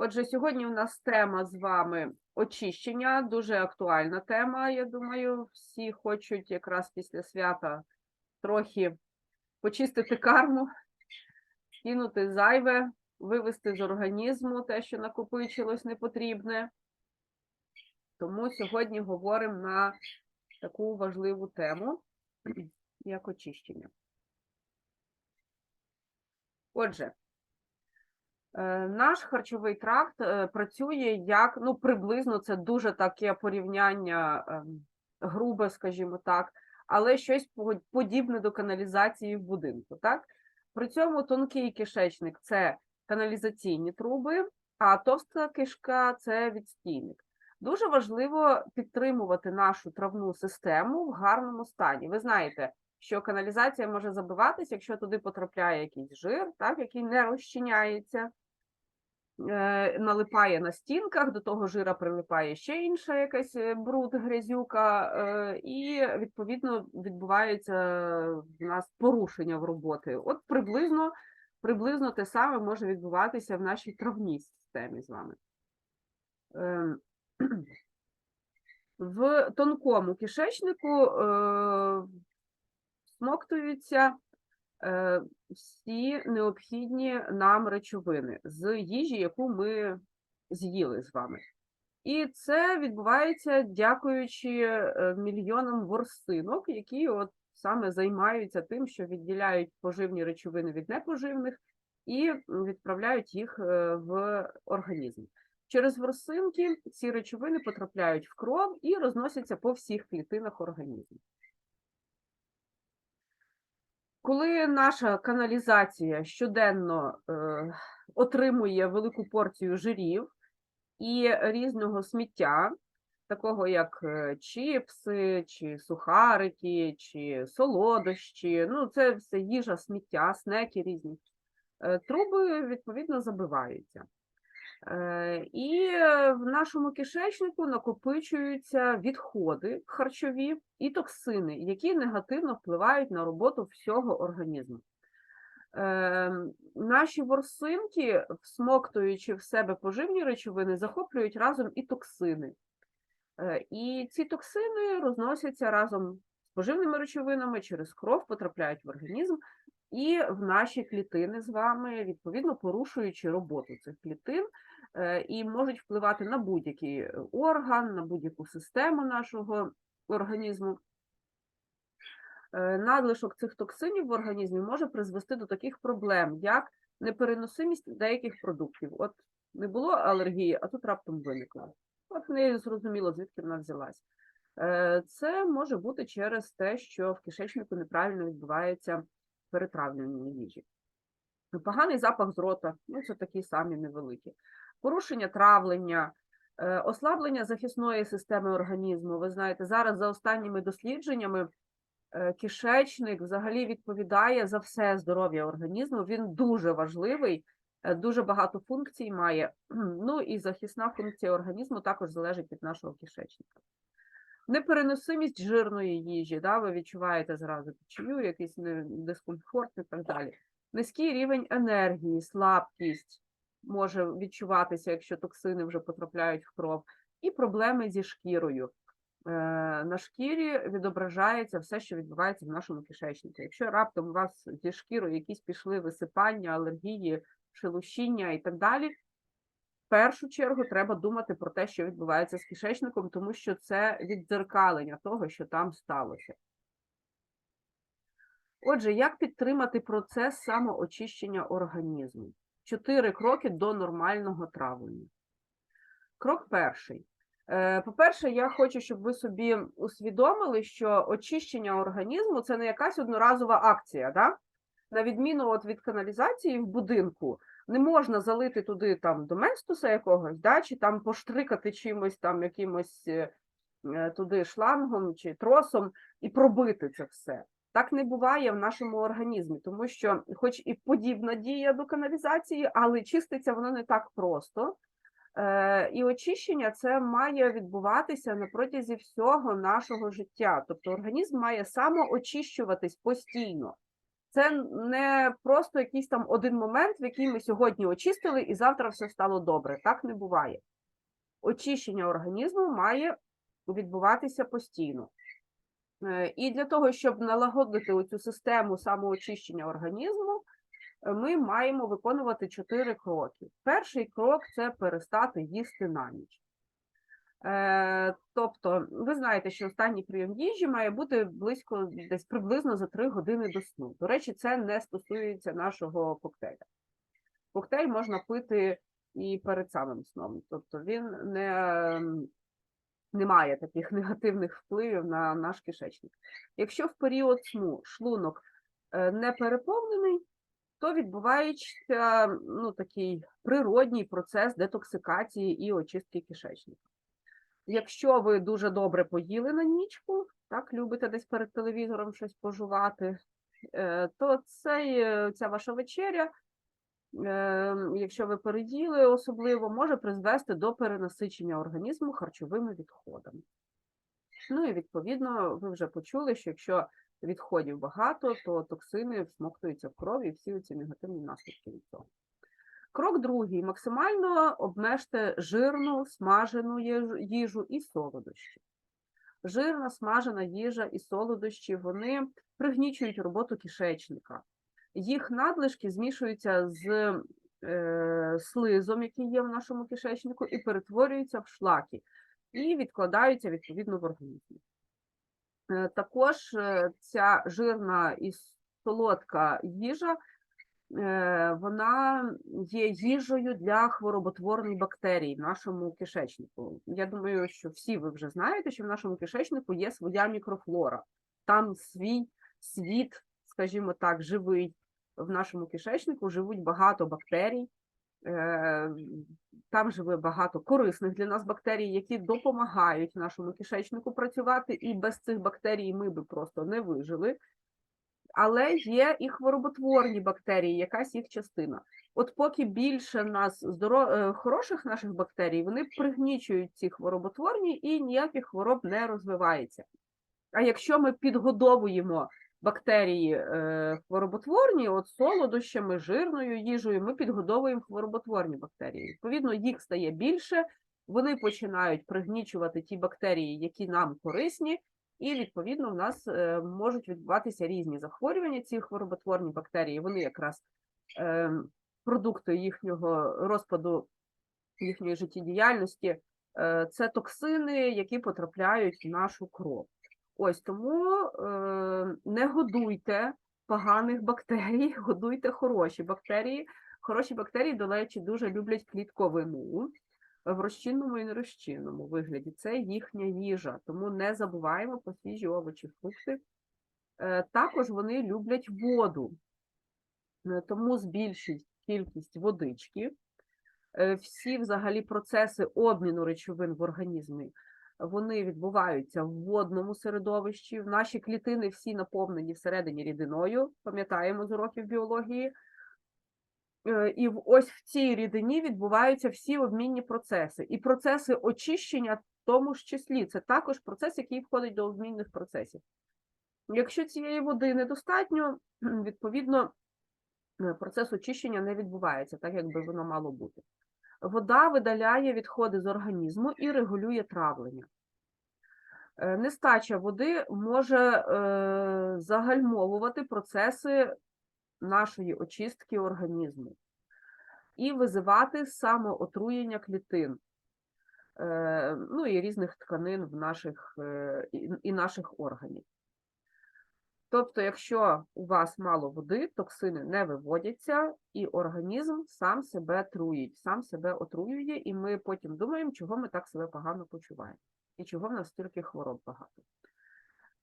Отже, сьогодні у нас тема з вами очищення, дуже актуальна тема. Я думаю, всі хочуть якраз після свята трохи почистити карму, кинути зайве, вивести з організму те, що накопичилось непотрібне. Тому сьогодні говоримо на таку важливу тему, як очищення. Отже, Наш харчовий тракт е, працює як, ну, приблизно це дуже таке порівняння ем, грубе, скажімо так, але щось подібне до каналізації в будинку. Так? При цьому тонкий кишечник це каналізаційні труби, а товста кишка це відстійник. Дуже важливо підтримувати нашу травну систему в гарному стані. Ви знаєте, що каналізація може забиватися, якщо туди потрапляє якийсь жир, так, який не розчиняється, е, налипає на стінках, до того жира прилипає ще інша якась е, бруд, грязюка, е, і відповідно відбувається в нас порушення в роботи. От приблизно, приблизно те саме може відбуватися в нашій травній системі з вами. Ем, В тонкому кишечнику всмоктуються е, всі необхідні нам речовини з їжі, яку ми з'їли з вами. І це відбувається дякуючи е, мільйонам ворсинок, які от саме займаються тим, що відділяють поживні речовини від непоживних і відправляють їх е, в організм. Через ворсинки ці речовини потрапляють в кров і розносяться по всіх клітинах організму. Коли наша каналізація щоденно е, отримує велику порцію жирів і різного сміття, такого як е, чіпси, чи сухарики, чи солодощі, ну це все їжа, сміття, снеки різні, е, труби відповідно забиваються. Е, І е, в нашому кишечнику накопичуються відходи харчові і токсини, які негативно впливають на роботу всього організму. Е, Наші ворсинки, всмоктуючи в себе поживні речовини, захоплюють разом і токсини. Е, І ці токсини розносяться разом з поживними речовинами через кров, потрапляють в організм і в наші клітини з вами, відповідно порушуючи роботу цих клітин, е, і можуть впливати на будь-який орган, на будь-яку систему нашого організму. Е, Надлишок цих токсинів в організмі може призвести до таких проблем, як непереносимість деяких продуктів. От не було алергії, а тут раптом виникла. От не зрозуміло, звідки вона взялась. Е, Це може бути через те, що в кишечнику неправильно відбувається перетравлювання їжі. Поганий запах з рота, ну це такі самі невеликі. Порушення травлення, е, ослаблення захисної системи організму. Ви знаєте, зараз за останніми дослідженнями е, кишечник взагалі відповідає за все здоров'я організму. Він дуже важливий, е, дуже багато функцій має. Ну і захисна функція організму також залежить від нашого кишечника. Непереносимість жирної їжі, да, ви відчуваєте зразу печію, якийсь дискомфорт і так далі. Низький рівень енергії, слабкість може відчуватися, якщо токсини вже потрапляють в кров, і проблеми зі шкірою. Е, На шкірі відображається все, що відбувається в нашому кишечнику. Якщо раптом у вас зі шкірою якісь пішли висипання, алергії, шелушіння і так далі, першу чергу треба думати про те, що відбувається з кишечником, тому що це віддзеркалення того, що там сталося. Отже, як підтримати процес самоочищення організму? Чотири кроки до нормального травлення. Крок перший. Е, По-перше, я хочу, щоб ви собі усвідомили, що очищення організму це не якась одноразова акція. Да? На відміну от від каналізації в будинку, не можна залити туди там доместуса якогось, да, чи там поштрикати чимось там якимось е, е, туди шлангом чи тросом і пробити це все. Так не буває в нашому організмі, тому що, хоч і подібна дія до каналізації, але чиститься воно не так просто. Е, І очищення це має відбуватися на протязі всього нашого життя. Тобто організм має самоочищуватись постійно. Це не просто якийсь там один момент, в який ми сьогодні очистили, і завтра все стало добре. Так не буває. Очищення організму має відбуватися постійно. Е, І для того, щоб налагодити оцю систему самоочищення організму, е, ми маємо виконувати чотири кроки. Перший крок це перестати їсти на ніч. Е, Тобто, ви знаєте, що останній прийом їжі має бути близько десь приблизно за 3 години до сну. До речі, це не стосується нашого коктейля. Коктейль можна пити і перед самим сном, тобто він не, не має таких негативних впливів на наш кишечник. Якщо в період сну шлунок е, не переповнений, то відбувається ну, такий природній процес детоксикації і очистки кишечника. Якщо ви дуже добре поїли на нічку, так, любите десь перед телевізором щось пожувати, е, то цей, ця ваша вечеря, е, якщо ви переїли особливо, може призвести до перенасичення організму харчовими відходами. Ну і відповідно, ви вже почули, що якщо відходів багато, то токсини всмоктуються в крові і всі ці негативні наслідки від цього. Крок другий: максимально обмежте жирну, смажену їжу і солодощі. Жирна, смажена їжа і солодощі вони пригнічують роботу кишечника. Їх надлишки змішуються з е, слизом, який є в нашому кишечнику, і перетворюються в шлаки, і відкладаються відповідно в організмі. Е, Також е, ця жирна і солодка їжа вона є їжею для хвороботворних бактерій в нашому кишечнику. Я думаю, що всі ви вже знаєте, що в нашому кишечнику є своя мікрофлора. Там свій світ, скажімо так, живий. В нашому кишечнику живуть багато бактерій. е, Там живе багато корисних для нас бактерій, які допомагають нашому кишечнику працювати, і без цих бактерій ми би просто не вижили але є і хвороботворні бактерії, якась їх частина. От поки більше нас здоро... е, хороших наших бактерій, вони пригнічують ці хвороботворні і ніяких хвороб не розвивається. А якщо ми підгодовуємо бактерії е, хвороботворні, от солодощами, жирною їжею, ми підгодовуємо хвороботворні бактерії. Відповідно, їх стає більше, вони починають пригнічувати ті бактерії, які нам корисні, і відповідно в нас е, можуть відбуватися різні захворювання. Ці хвороботворні бактерії, вони якраз е, продукти їхнього розпаду, їхньої життєдіяльності, е, це токсини, які потрапляють в нашу кров. Ось тому е, не годуйте поганих бактерій, годуйте хороші бактерії. Хороші бактерії, до речі, дуже люблять клітковину в розчинному і нерозчинному вигляді. Це їхня їжа, тому не забуваємо про свіжі овочі, фрукти. Е, Також вони люблять воду, Е, тому збільшіть кількість водички. Е, Всі взагалі процеси обміну речовин в організмі вони відбуваються в водному середовищі. Наші клітини всі наповнені всередині рідиною, пам'ятаємо з уроків біології. І ось в цій рідині відбуваються всі обмінні процеси. І процеси очищення в тому ж числі. Це також процес, який входить до обмінних процесів. Якщо цієї води недостатньо, відповідно, е, процес очищення не відбувається так, як би воно мало бути. Вода видаляє відходи з організму і регулює травлення. Е, Нестача води може е, загальмовувати процеси нашої очистки організму і визивати самоотруєння клітин, е, ну і різних тканин в наших, е, і, і наших органів. Тобто, якщо у вас мало води, токсини не виводяться, і організм сам себе труїть, сам себе отруює, і ми потім думаємо, чого ми так себе погано почуваємо, і чого в нас стільки хвороб багато.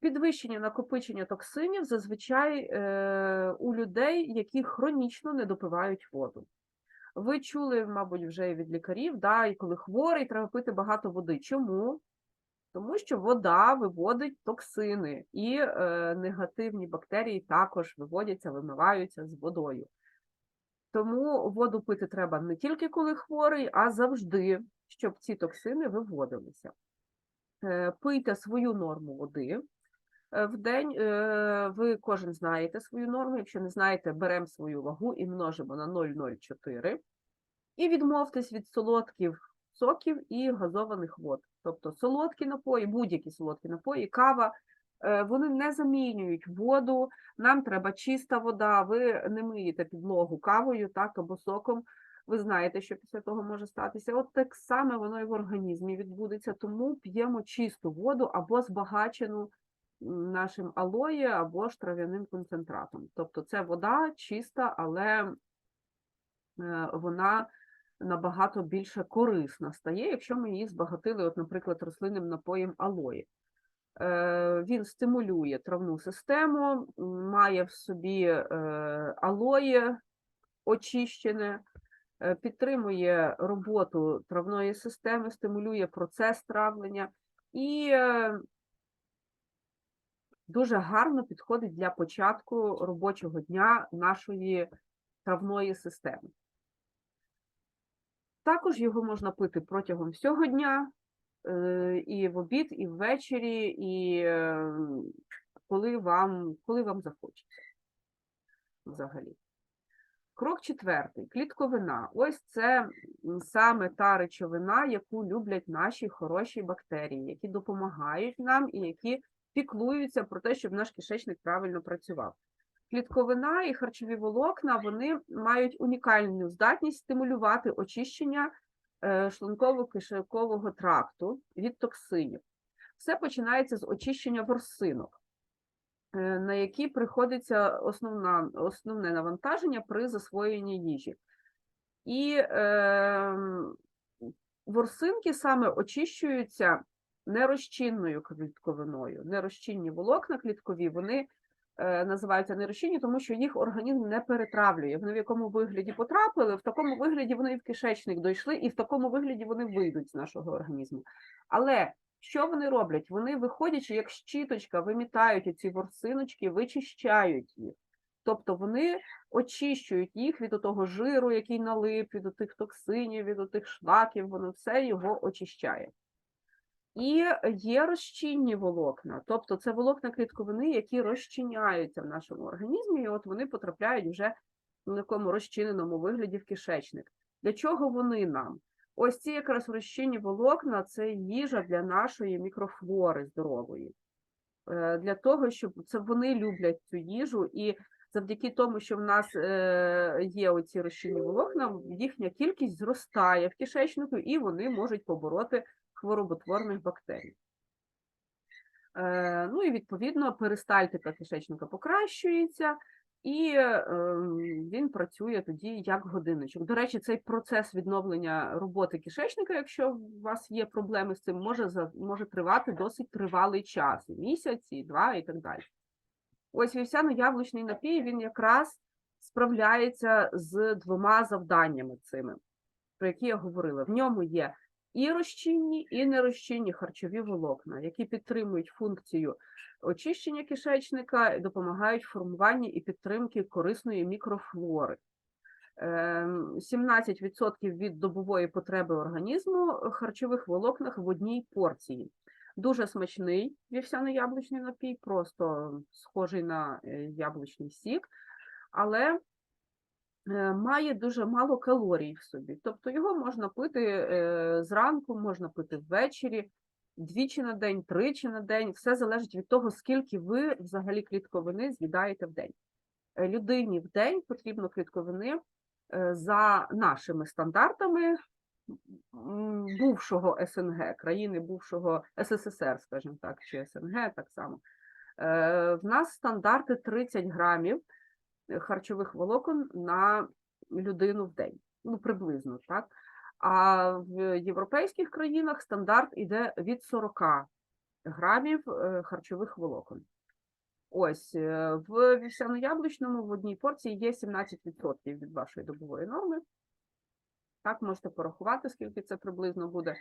Підвищення накопичення токсинів зазвичай е, у людей, які хронічно не допивають воду. Ви чули, мабуть, вже від лікарів, да, і коли хворий, треба пити багато води. Чому? Тому що вода виводить токсини, і е, негативні бактерії також виводяться, вимиваються з водою. Тому воду пити треба не тільки коли хворий, а завжди, щоб ці токсини виводилися. Е, пийте свою норму води. Е, в день. Е, Ви кожен знаєте свою норму. Якщо не знаєте, беремо свою вагу і множимо на 0,04. І відмовтесь від солодких соків і газованих вод. Тобто солодкі напої, будь-які солодкі напої, кава, е, вони не замінюють воду. Нам треба чиста вода. Ви не миєте підлогу кавою, так або соком. Ви знаєте, що після того може статися. От так само воно і в організмі відбудеться. Тому п'ємо чисту воду або збагачену нашим алоє або ж трав'яним концентратом. Тобто це вода чиста, але е, вона набагато більше корисна стає, якщо ми її збагатили, от, наприклад, рослинним напоєм алої. Е, Він стимулює травну систему, має в собі е, алоє очищене, підтримує роботу травної системи, стимулює процес травлення і дуже гарно підходить для початку робочого дня нашої травної системи. Також його можна пити протягом всього дня, е, і в обід, і ввечері, і е, коли вам, коли вам захочеться взагалі. Крок четвертий клітковина. Ось це саме та речовина, яку люблять наші хороші бактерії, які допомагають нам і які піклуються про те, щоб наш кишечник правильно працював. Клітковина і харчові волокна вони мають унікальну здатність стимулювати очищення е, шлунково-кишкового тракту від токсинів. Все починається з очищення ворсинок, е, на які приходиться основна, основне навантаження при засвоєнні їжі. І е, ворсинки саме очищуються нерозчинною клітковиною. Нерозчинні волокна кліткові, вони е, називаються нерозчинні, тому що їх організм не перетравлює. Вони в якому вигляді потрапили, в такому вигляді вони в кишечник дійшли, і в такому вигляді вони вийдуть з нашого організму. Але що вони роблять? Вони, виходячи, як щіточка, вимітають ці ворсиночки, вичищають їх. Тобто вони очищують їх від того жиру, який налип, від тих токсинів, від тих шлаків, воно все його очищає. І є розчинні волокна, тобто це волокна клітковини, які розчиняються в нашому організмі, і от вони потрапляють вже в такому розчиненому вигляді в кишечник. Для чого вони нам? Ось ці якраз розчинні волокна це їжа для нашої мікрофлори здорової. Е, Для того, щоб це вони люблять цю їжу, і завдяки тому, що в нас е, є оці розчинні волокна, їхня кількість зростає в кишечнику, і вони можуть побороти хвороботворних бактерій. Е, Ну і відповідно перистальтика кишечника покращується, і е, він працює тоді як годинничок. До речі, цей процес відновлення роботи кишечника, якщо у вас є проблеми з цим, може, може тривати досить тривалий час, і місяць, і два, і так далі. Ось вівсяно-яблучний напій він якраз справляється з двома завданнями цими, про які я говорила. В ньому є і розчинні, і нерозчинні харчові волокна, які підтримують функцію очищення кишечника, допомагають формуванні і підтримки корисної мікрофлори. Ем, 17% від добової потреби організму харчових волокнах в одній порції. Дуже смачний вівсяно-яблучний напій, просто схожий на е, яблучний сік, але має дуже мало калорій в собі. Тобто його можна пити е, зранку, можна пити ввечері, двічі на день, тричі на день. Все залежить від того, скільки ви взагалі клітковини з'їдаєте в день. Е, Людині в день потрібно клітковини е, за нашими стандартами бувшого СНГ, країни бувшого СССР, скажімо так, чи СНГ так само. Е, В нас стандарти 30 грамів е, харчових волокон на людину в день, ну приблизно, так. А в європейських країнах стандарт іде від 40 грамів е, харчових волокон. Ось е, в вівсяно-яблучному в одній порції є 17% від вашої добової норми. Так, можете порахувати, скільки це приблизно буде.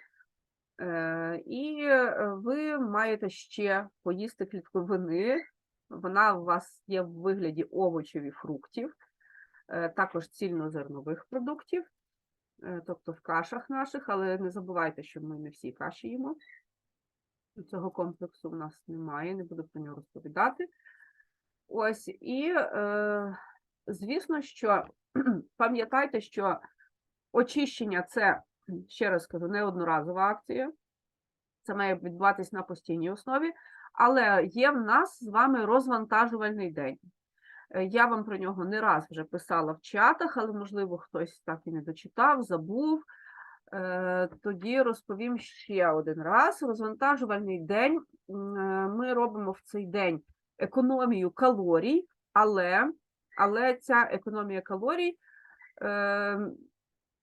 Е, І ви маєте ще поїсти клітковини. Вона у вас є в вигляді овочів і фруктів, е, також цільнозернових продуктів, е, тобто в кашах наших, але не забувайте, що ми не всі каші їмо. Цього комплексу в нас немає, не буду про нього розповідати. Ось, і е, звісно, що пам'ятайте, що очищення це, ще раз кажу, не одноразова акція, це має відбуватись на постійній основі, але є в нас з вами розвантажувальний день. Е, Я вам про нього не раз вже писала в чатах, але, можливо, хтось так і не дочитав, забув. Е, Тоді розповім ще один раз. Розвантажувальний день. е, Ми робимо в цей день економію калорій, але, але ця економія калорій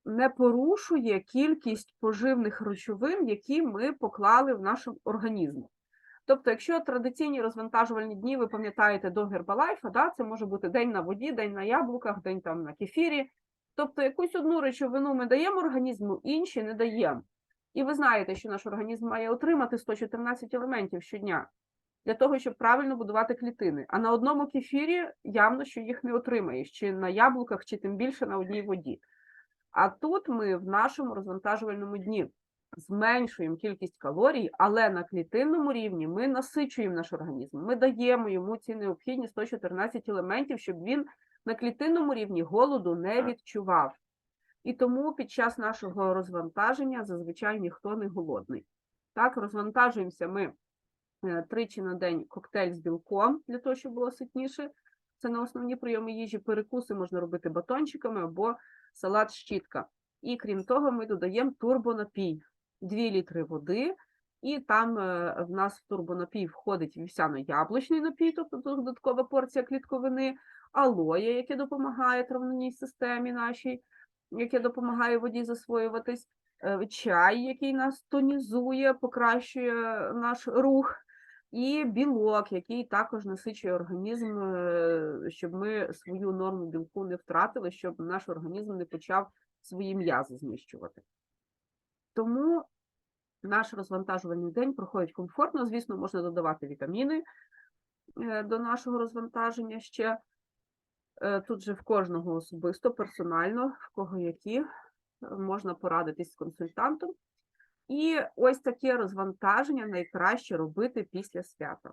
не порушує кількість поживних речовин, які ми поклали в наш організм. Тобто, якщо традиційні розвантажувальні дні, ви пам'ятаєте до гербалайфа, да, це може бути день на воді, день на яблуках, день там на кефірі. Тобто якусь одну речовину ми даємо організму, інші не даємо. І ви знаєте, що наш організм має отримати 114 елементів щодня для того, щоб правильно будувати клітини. А на одному кефірі явно, що їх не отримаєш, чи на яблуках, чи тим більше на одній воді. А тут ми в нашому розвантажувальному дні зменшуємо кількість калорій, але на клітинному рівні ми насичуємо наш організм. Ми даємо йому ці необхідні 114 елементів, щоб він на клітинному рівні голоду не відчував. І тому під час нашого розвантаження зазвичай ніхто не голодний. Так, розвантажуємося ми е, тричі на день коктейль з білком для того, щоб було ситніше. Це на основні прийоми їжі. Перекуси можна робити батончиками або салат щітка. І крім того, ми додаємо турбонапій 2 літри води, і там е, в нас в турбонапій входить вівсяно-яблучний напій, тобто додаткова порція клітковини, алоє, яке допомагає травняній системі нашій, яке допомагає воді засвоюватись, е, чай, який нас тонізує, покращує наш рух, і білок, який також насичує організм, е, щоб ми свою норму білку не втратили, щоб наш організм не почав свої м'язи знищувати. Тому наш розвантажувальний день проходить комфортно. Звісно, можна додавати вітаміни е, до нашого розвантаження ще. Е, Тут же в кожного особисто, персонально, в кого які, е, можна порадитись з консультантом. І ось таке розвантаження найкраще робити після свята.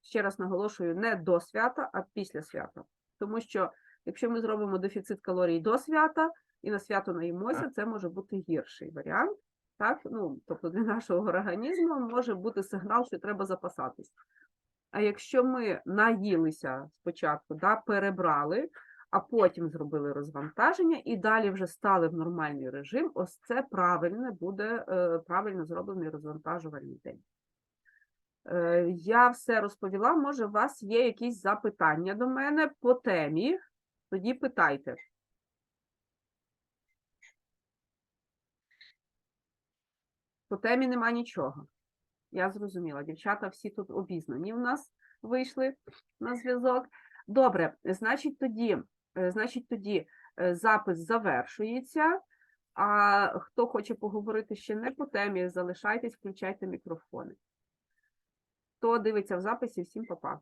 Ще раз наголошую, не до свята, а після свята. Тому що якщо ми зробимо дефіцит калорій до свята і на свято наїмося, це може бути гірший варіант. Так? Ну, тобто для нашого організму може бути сигнал, що треба запасатись. А якщо ми наїлися спочатку, да, перебрали, а потім зробили розвантаження і далі вже стали в нормальний режим, ось це правильне буде е, правильно зроблений розвантажувальний день. Е, Я все розповіла. Може, у вас є якісь запитання до мене по темі? Тоді питайте. По темі нема нічого. Я зрозуміла. Дівчата всі тут обізнані в нас вийшли на зв'язок. Добре, значить тоді, е, значить тоді е, запис завершується. А хто хоче поговорити ще не по темі, залишайтесь, включайте мікрофони. Хто дивиться в записі, всім па-па.